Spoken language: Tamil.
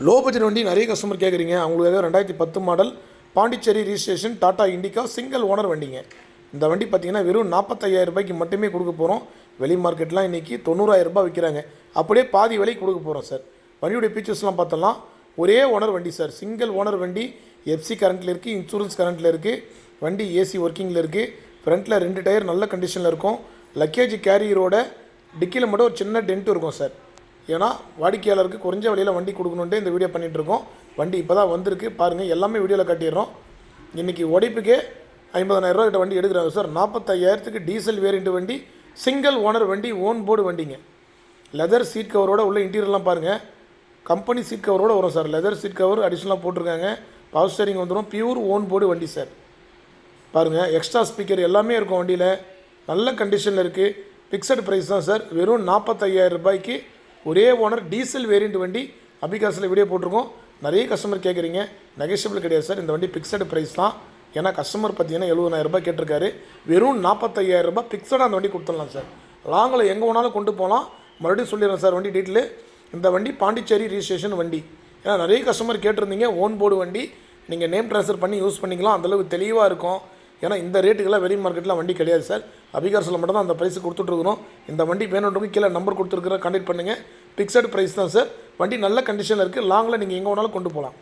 லோ பட்ஜெட் வண்டி நிறைய கஸ்டமர் கேட்குறீங்க அவங்களுக்காக ரெண்டாயிரத்தி பத்து model Pondicherry registration Tata Indica single owner வண்டிங்க. இந்த வண்டி பார்த்தீங்கன்னா வெறும் 45000 ரூபாய்க்கு மட்டுமே கொடுக்க போகிறோம் வெளி மார்க்கெட்லாம் இன்றைக்கி தொண்ணூறாயிரம் ரூபாய் விற்கிறாங்க அப்படியே பாதி விலைக்கு கொடுக்க போகிறோம் சார் வண்டியுடைய ஃபீச்சர்ஸ்லாம் பார்த்தலாம் ஒரே ஓனர் வண்டி சார் சிங்கிள் ஓனர் வண்டி எஃப்சி கரண்ட்டில் இருக்குது இன்சூரன்ஸ் கரண்ட்டில் இருக்குது வண்டி ஏசி ஒர்க்கிங்கில் இருக்குது ஃப்ரண்ட்டில் ரெண்டு டயர் நல்ல கண்டிஷனில் இருக்கும். லக்கேஜ் கேரியரோட டிக்கியில் மட்டும் ஒரு சின்ன டென்ட் இருக்கும் சார் ஏன்னா வாடிக்கையாளருக்கு குறைஞ்ச விலையில் வண்டி கொடுக்கணுன்ட்டு இந்த வீடியோ பண்ணிகிட்ருக்கோம் வண்டி இப்போ தான் வந்திருக்கு. பாருங்கள் எல்லாமே வீடியோவில் காட்டிடுறோம். இன்றைக்கி உடைப்புக்கே ஐம்பதனாயிரரூவா கிட்ட வண்டி எடுக்கிறாங்க சார். நாற்பத்தையாயிரத்துக்கு டீசல் வேரியண்ட் வண்டி சிங்கிள் ஓனர் வண்டி ஓன் போர்டு வண்டிங்க. லெதர் சீட் கவரோட உள்ள இன்டீரியர்லாம் பாருங்கள் கம்பெனி சீட் கவரோட வரும் சார். லெதர் சீட் கவர் அடிஷ்னலாக போட்டிருக்காங்க. பவர் ஸ்டேரிங் வந்துடும் பியூர் ஓன் போர்டு வண்டி சார். பாருங்கள் எக்ஸ்ட்ரா ஸ்பீக்கர் எல்லாமே இருக்கும் வண்டியில். நல்ல கண்டிஷனில் இருக்குது ஃபிக்ஸட் ப்ரைஸ் தான் சார். வெறும் 45000 ரூபாய்க்கு ஒரே ஓனர் டீசல் வேரியண்ட் வண்டி அபிகாஸில் வீடியோ போட்டிருக்கோம். நிறைய கஸ்டமர் கேட்குறீங்க நெகஷியபிள் கிடையாது சார் இந்த வண்டி ஃபிக்ஸடு ப்ரைஸ் தான். ஏன்னா கஸ்டமர் பார்த்தீங்கன்னா எழுபதாயிரரூபா கேட்டிருக்காரு. வெறும் 45000 ரூபாய் ஃபிக்ஸடாக அந்த வண்டி கொடுத்துடலாம் சார் லாங்கில் எங்கே வேணாலும் கொண்டு போகலாம் மறுபடியும் சொல்லிடுறேன் சார் வண்டி டீட்டெயிலு இந்த வண்டி பாண்டிச்சேரி ரிஜிஸ்ட்ரேஷன் வண்டி. ஏன்னா நிறைய கஸ்டமர் கேட்டிருந்தீங்க ஓன் போர்டு வண்டி. நீங்கள் நேம் ட்ரான்ஸ்ஃபர் பண்ணி யூஸ் பண்ணிக்கலாம். அந்தளவுக்கு தெளிவாக இருக்கும். ஏன்னா இந்த ரேட்டுக்கெல்லாம் வெளி மார்க்கெட்டில் வண்டி கிடையாது சார். அபிகார்ஸில் மட்டும் தான் அந்த ப்ரைஸ் கொடுத்துட்ருக்குறோம் இந்த வண்டி வேணுன்றவங்க கீழே நம்பர் கொடுத்துருக்குற கான்டெக்ட் பண்ணுங்கள் ஃபிக்ஸட் ப்ரைஸ் தான் சார். வண்டி நல்ல கண்டிஷனில் இருக்குது லாங்கில் நீங்கள் எங்கே வேணாலும் கொண்டு போகலாம்